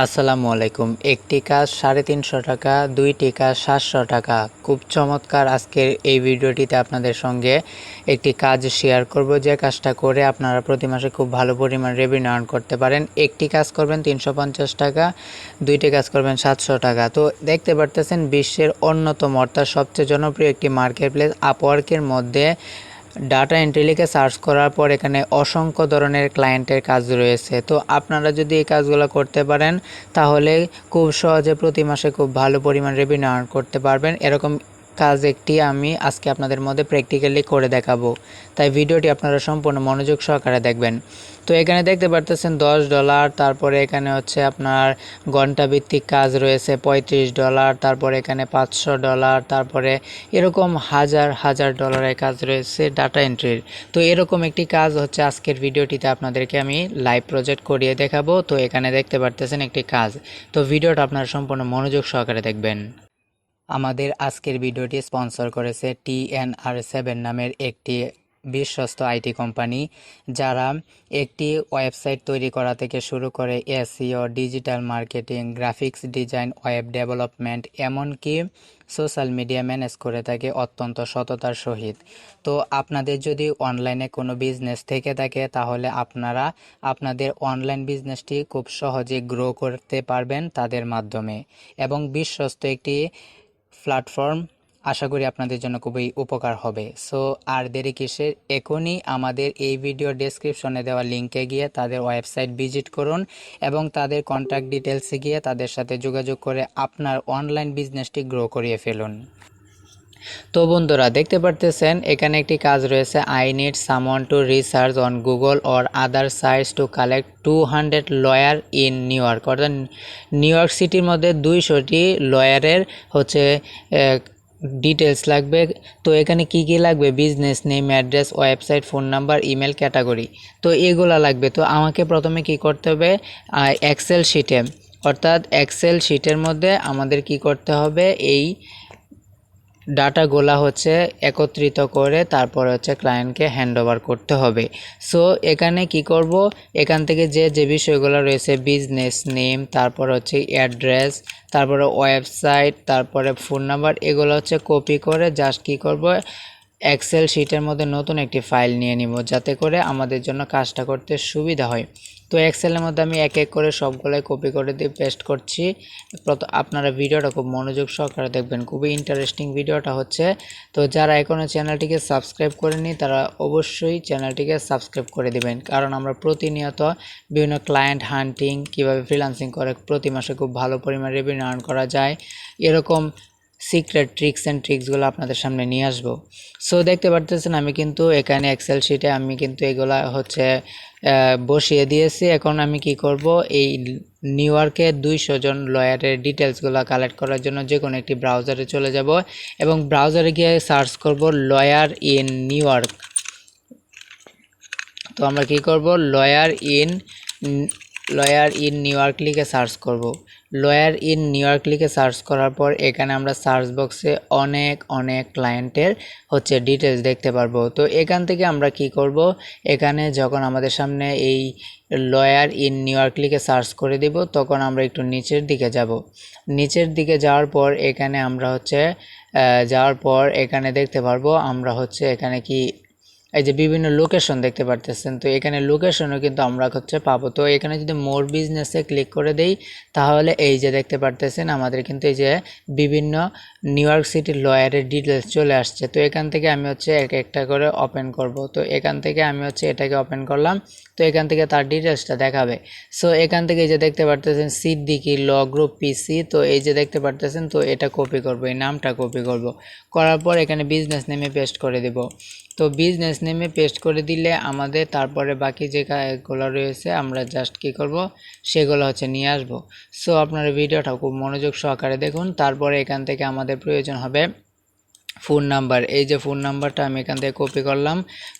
আসসালামু আলাইকুম। একটি কাজ সাড়ে তিনশো টাকা, দুইটি কাজ সাতশো টাকা। খুব চমৎকার আজকের এই ভিডিওটিতে আপনাদের সঙ্গে একটি কাজ শেয়ার করব যে কাজটা করে আপনারা প্রতি মাসে খুব ভালো পরিমাণ রেভিনিউ আর্ন করতে পারেন। একটি কাজ করবেন তিনশো পঞ্চাশ টাকা, দুইটি কাজ করবেন সাতশো টাকা। তো দেখতে পারতেছেন বিশ্বের অন্যতম অর্থাৎ সবচেয়ে জনপ্রিয় একটি মার্কেট প্লেস আপওয়ার্কের মধ্যে ডাটা এন্ট্রি লিখে সার্চ করার পর এখানে অসংখ্য ধরনের ক্লায়েন্টের কাজ রয়েছে। তো আপনারা যদি এই কাজগুলো করতে পারেন, তাহলে খুব সহজে প্রতি মাসে খুব ভালো পরিমাণ রেভিনিউ আর্ন করতে পারবেন। এরকম কাজ একটি আমি আজকে আপনাদের মধ্যে প্র্যাকটিক্যালি করে দেখাবো। তাই ভিডিওটি আপনারা সম্পূর্ণ মনোযোগ সহকারে দেখবেন। তো এখানে দেখতে পারতেছেন দশ ডলার, তারপরে এখানে হচ্ছে আপনার ঘণ্টা ভিত্তিক কাজ রয়েছে পঁয়ত্রিশ ডলার, তারপরে এখানে পাঁচশো ডলার, তারপরে এরকম হাজার হাজার ডলারের কাজ রয়েছে ডাটা এন্ট্রির তো এরকম একটি কাজ হচ্ছে আজকের ভিডিওটিতে আপনাদেরকে আমি লাইভ প্রজেক্ট করিয়ে দেখাবো। তো এখানে দেখতে পারতেছেন একটি কাজ। তো ভিডিওটা আপনারা সম্পূর্ণ মনোযোগ সহকারে দেখবেন। আমাদের আজকের ভিডিওটি স্পন্সর করেছে টিএনআর সেভেন নামের একটি বিশ্বস্ত আইটি কোম্পানি, যারা একটি ওয়েবসাইট তৈরি করা থেকে শুরু করে SEO digital marketing, graphics design, web development, এমনকি সোশ্যাল মিডিয়া ম্যানেজ করে থাকে অত্যন্ত সততার সহিত। তো আপনাদের যদি অনলাইনে কোনো বিজনেস থেকে থাকে, তাহলে আপনারা আপনাদের অনলাইন বিজনেসটি খুব সহজে গ্রো করতে পারবেন তাদের মাধ্যমে। এবং বিশ্বস্ত একটি প্ল্যাটফর্ম আশা করি আপনাদের জন্য খুবই উপকার হবে। সো আর দেরি কিসের? এখনই আমাদের এই ভিডিও ডেসক্রিপশনে দেওয়া লিঙ্কে গিয়ে তাদের ওয়েবসাইট ভিজিট করুন এবং তাদের কন্ট্যাক্ট ডিটেলসে গিয়ে তাদের সাথে যোগাযোগ করে আপনার অনলাইন বিজনেসটি গ্রো করিয়ে ফেলুন। তো বন্ধুরা, দেখতে পারতেছেন, এখানে একটি কাজ রয়েছে। I need someone to research on Google or other sites to collect two hundred lawyer in New York অর্থাৎ নিউ ইয়র্ক সিটির মধ্যে দুইশোটি লয়ারের হচ্ছে ডিটেলস লাগবে। তো এখানে কি কি লাগবে? Business name address website phone number email category তো এগুলা লাগবে। তো আমাকে প্রথমে কি করতে হবে? এক্সেল শিটে অর্থাৎ এক্সেল শিটের মধ্যে আমাদের কি করতে হবে? এই ডাটাগুলা হচ্ছে একত্রিত করে তারপর হচ্ছে ক্লায়েন্টকে হ্যান্ড করতে হবে। সো এখানে কি করব? এখান থেকে যে যে বিষয়গুলো রয়েছে বিজনেস নেম তারপর হচ্ছে অ্যাড্রেস তারপরে ওয়েবসাইট তারপরে ফোন নাম্বার এগুলো হচ্ছে কপি করে জাস্ট কি করব? এক্সেল শিটের মধ্যে নতুন একটি ফাইল নিয়ে নিব, যাতে করে আমাদের জন্য কাজটা করতে সুবিধা হয়। তো এক্সেলের মধ্যে আমি এক এক করে সবগুলোই কপি করে দিয়ে পেস্ট করছি। আপনারা ভিডিওটা খুব মনোযোগ সহকারে দেখবেন, খুবই ইন্টারেস্টিং ভিডিওটা হচ্ছে। তো যারা এখনও চ্যানেলটিকে সাবস্ক্রাইব করেনি তারা অবশ্যই চ্যানেলটিকে সাবস্ক্রাইব করে দিবেন। কারণ আমরা প্রতিনিয়ত বিভিন্ন ক্লায়েন্ট হান্টিং কীভাবে ফ্রিলান্সিং করে, প্রতি মাসে খুব ভালো পরিমাণ রেভিনিউ আর্ন করা যায়। এরকম সিক্রেট ট্রিক্স অ্যান্ড ট্রিক্সগুলো আপনাদের সামনে নিয়ে আসব। সো দেখতে পারতেছেন আমি কিন্তু এখানে এক্সেল শিটে আমি কিন্তু এগুলা হচ্ছে বসিয়ে দিয়েছি। এখন আমি কি করব? এই নিউ ইয়র্কে দুইশো জন লয়ারের ডিটেলসগুলো কালেক্ট করার জন্য যে কোনো একটি ব্রাউজারে চলে যাব এবং ব্রাউজারে গিয়ে সার্চ করব লয়ার ইন নিউ ইয়র্ক তো আমরা কি করব? Lawyer in lawyer in New York লিখে সার্চ করব। লয়ার ইন নিউ ইয়র্ক লিখে সার্চ করার পর এখানে আমরা সার্চ বক্সে অনেক অনেক ক্লায়েন্টের হচ্ছে ডিটেলস দেখতে পারব। তো এখান থেকে আমরা কি করব? এখানে যখন আমাদের সামনে এই লয়ার ইন নিউ ইয়র্ক লিখে সার্চ করে দিব, তখন আমরা একটু নিচের দিকে যাব। নিচের দিকে যাওয়ার পর এখানে আমরা হচ্ছে যাওয়ার পর এখানে দেখতে পারব আমরা হচ্ছে এখানে কি এই যে বিভিন্ন লোকেশন দেখতে পারতেছেন, তো এখানে লোকেশনও কিন্তু আমরা হচ্ছে পাবো। তো এখানে যদি মোর বিজনেসে ক্লিক করে দেই, তাহলে এই যে দেখতে পারতেছেন, আমাদের কিন্তু এই যে বিভিন্ন নিউ ইয়র্ক সিটির লয়ারের ডিটেলস চলে আসছে। তো এখান থেকে আমি হচ্ছে এক একটা করে ওপেন করব। তো এখান থেকে আমি হচ্ছে এটাকে ওপেন করলাম, তো এখান থেকে তার ডিটেলসটা দেখাবে। সো এখান থেকে এই যে দেখতে পারতেছেন সিদ্দিকি ল গ্রুপ পিসি তো এই যে দেখতে পারতেছেন, তো এটা কপি করব, এই নামটা কপি করব। করার পর এখানে বিজনেস নেমে পেস্ট করে দেব। তো বিজনেস নেমে পেস্ট করে দিলে আমাদের তারপরে বাকি যে কাজগুলো রয়েছে, আমরা জাস্ট কি করব? সেগুলো হচ্ছে নিয়ে আসব। সো আপনারা ভিডিওটা খুব মনোযোগ সহকারে দেখুন, তারপরে এখান থেকে আমাদের প্রয়োজন হবে ফোন নাম্বার এই যে ফোন নাম্বারটা আমি এখান থেকে কপি করলাম।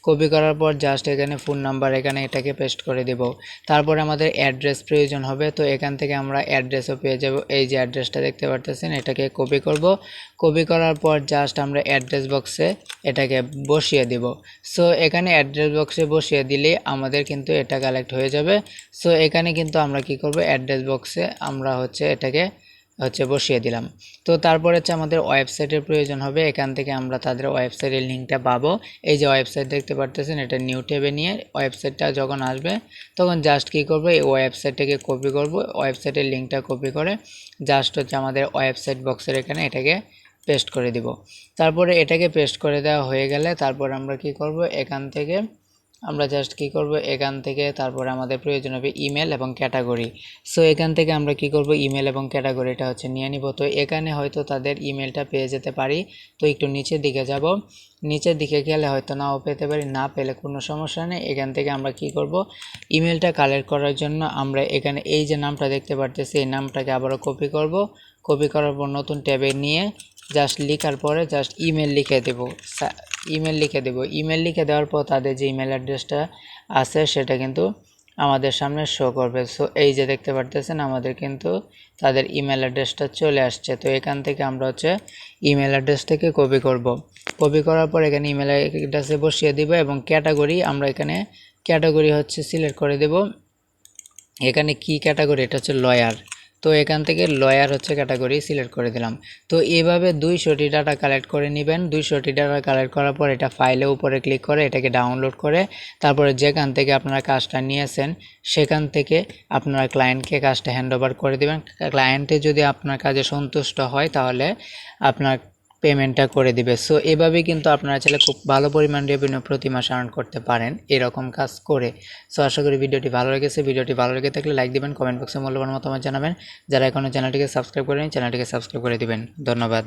কপি করার পর জাস্ট এখানে ফোন নাম্বার এখানে এটাকে পেস্ট করে দেব। তারপরে আমাদের অ্যাড্রেস প্রয়োজন হবে। তো এখান থেকে আমরা অ্যাড্রেসও পেয়ে যাব। এই যে অ্যাড্রেসটা দেখতে পারতেছেন, এটাকে কপি করব। কপি করার পর জাস্ট আমরা অ্যাড্রেস বক্সে এটাকে বসিয়ে দিব। সো এখানে অ্যাড্রেস বক্সে বসিয়ে দিলে আমাদের কিন্তু এটা কালেক্ট হয়ে যাবে। সো এখানে কিন্তু আমরা কি করব? অ্যাড্রেস বক্সে আমরা হচ্ছে এটাকে হচ্ছে বসিয়ে দিলাম। তো তারপরে হচ্ছে আমাদের ওয়েবসাইটের প্রয়োজন হবে। এখান থেকে আমরা তাদের ওয়েবসাইটের লিঙ্কটা পাবো। এই যে ওয়েবসাইট দেখতে পারতেছেন, এটা নিউ ট্যাবে নিয়ে ওয়েবসাইটটা যখন আসবে, তখন জাস্ট কী করব, এই ওয়েবসাইটটাকে কপি করব। ওয়েবসাইটের লিঙ্কটা কপি করে জাস্ট হচ্ছে আমাদের ওয়েবসাইট বক্সের এখানে এটাকে পেস্ট করে দিব। তারপরে এটাকে পেস্ট করে দেওয়া হয়ে গেলে তারপর আমরা কি করব, এখান থেকে আমরা জাস্ট কি করব? এখান থেকে তারপরে আমাদের প্রয়োজন হবে ইমেল এবং ক্যাটাগরি সো এখান থেকে আমরা কি করব? ইমেল এবং ক্যাটাগরিটা হচ্ছে নিয়ে নিব। তো এখানে হয়তো তাদের ইমেলটা পেয়ে যেতে পারি। তো একটু নিচের দিকে যাব। নিচের দিকে গেলে হয়তো নাও পেতে পারি। না পেলে কোনো সমস্যা নেই। এখান থেকে আমরা কি করব? ইমেলটা কালেক্ট করার জন্য আমরা এখানে এই যে নামটা দেখতে পারতেছি, এই নামটাকে আবারও কপি করব। কপি করার পর নতুন ট্যাবে নিয়ে জাস্ট লেখার পরে জাস্ট ইমেল লিখে দেব। ইমেল লিখে দেব। ইমেল লিখে দেওয়ার পর তাদের যে ইমেল অ্যাড্রেসটা আছে সেটা কিন্তু আমাদের সামনে শো করবে। সো এই যে দেখতে পারতেছেন, আমাদের কিন্তু তাদের ইমেল অ্যাড্রেসটা চলে আসছে। তো এখান থেকে আমরা হচ্ছে ইমেল অ্যাড্রেস থেকে কপি করব। কপি করার পর এখানে ইমেল অ্যাড্রেসে বসিয়ে দিব এবং ক্যাটাগরি আমরা এখানে ক্যাটাগরি হচ্ছে সিলেক্ট করে দেব। এখানে কি ক্যাটাগরি এটা হচ্ছে লয়ার তো এখান থেকে লয়ার হচ্ছে ক্যাটাগরি সিলেক্ট করে দিলাম। তো এভাবে দুইশোটি ডাটা কালেক্ট করে নেবেন। দুইশোটি ডাটা কালেক্ট করার পর এটা ফাইলে উপরে ক্লিক করে এটাকে ডাউনলোড করে তারপরে যেখান থেকে আপনারা কাজটা নিয়েছেন, সেখান থেকে আপনারা ক্লায়েন্টকে কাজটা হ্যান্ড ওভার করে দেবেন। ক্লায়েন্টে যদি আপনার কাজে সন্তুষ্ট হয় তাহলে আপনার পেমেন্টটা করে দিবে। সো এভাবে কিন্তু আপনারা চাইলে খুব ভালো পরিমাণ রেভিনিউ প্রতি মাসে আর্ন করতে পারেন এরকম কাজ করে। সো আশা করি ভিডিওটি ভালো লেগেছে। ভিডিওটি ভালো লেগে থাকলে লাইক দিবেন কমেন্ট বক্সে মূল্যবান মতামত জানাবেন। যারা এখনও চ্যানেলটিকে সাবস্ক্রাইব করেন চ্যানেলটিকে সাবস্ক্রাইব করে দিবেন। ধন্যবাদ।